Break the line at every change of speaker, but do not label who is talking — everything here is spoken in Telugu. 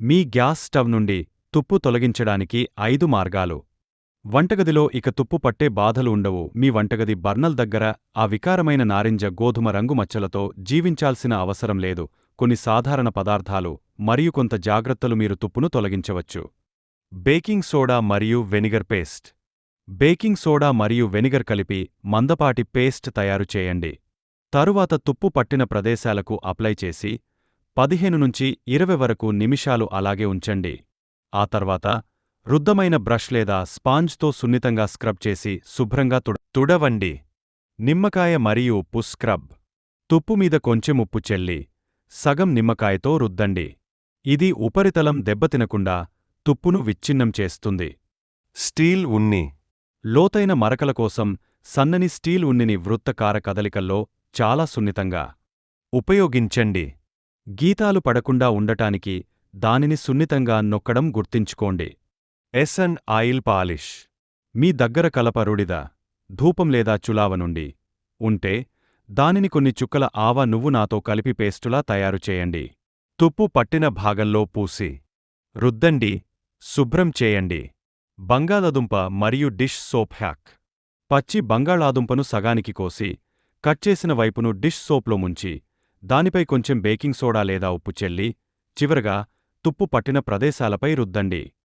మీ గ్యాస్ స్టవ్ నుండి తుప్పు తొలగించడానికి ఐదు మార్గాలు. వంటగదిలో ఇక తుప్పు పట్టే బాధలు ఉండవు. మీ వంటగది బర్నల్ దగ్గర ఆ వికారమైన నారింజ గోధుమ రంగు మచ్చలతో జీవించాల్సిన అవసరం లేదు. కొన్ని సాధారణ పదార్థాలు మరియు కొంత జాగ్రత్తలు మీరు తుప్పును తొలగించవచ్చు. బేకింగ్ సోడా మరియు వెనిగర్ పేస్ట్. బేకింగ్ సోడా మరియు వెనిగర్ కలిపి మందపాటి పేస్ట్ తయారు చేయండి. తరువాత తుప్పు పట్టిన ప్రదేశాలకు అప్లై చేసి పదిహేను నుంచి ఇరవై వరకు నిమిషాలు అలాగే ఉంచండి. ఆ తర్వాత రుద్దమైన బ్రష్ లేదా స్పాంజ్తో సున్నితంగా స్క్రబ్ చేసి శుభ్రంగా తుడ తుడవండి. నిమ్మకాయ మరియు ఉప్పు స్క్రబ్. తుప్పు మీద కొంచెం ఉప్పు చెల్లి సగం నిమ్మకాయతో రుద్దండి. ఇది ఉపరితలం దెబ్బతినకుండా తుప్పును విచ్ఛిన్నం చేస్తుంది.
స్టీల్ ఉన్ని.
లోతైన మరకల కోసం సన్నని స్టీల్ ఉన్నిని వృత్తకార కదలికల్లో చాలా సున్నితంగా. ఉపయోగించండి. గీతాలు పడకుండా ఉండటానికి దానిని సున్నితంగా నొక్కడం గుర్తించుకోండి. SN oil polish. మీ దగ్గర కలప రుడిద ధూపం లేదా చులావ నుండి ఉంటే దానిని కొన్ని చుక్కల ఆవ నువ్వు నాతో కలిపి పేస్టులా తయారు చేయండి. తుప్పు పట్టిన భాగంలో పూసి రుద్దండి శుభ్రం చేయండి. బంగాళదుంప మరియు డిష్ సోప్ హ్యాక్. పచ్చి బంగాళాదుంపను సగానికి కోసి కట్ చేసిన వైపును డిష్ సోప్లో ముంచి దానిపై కొంచెం బేకింగ్ సోడా లేదా ఉప్పు చెల్లి చివరగా తుప్పు పట్టిన ప్రదేశాలపై రుద్దండి.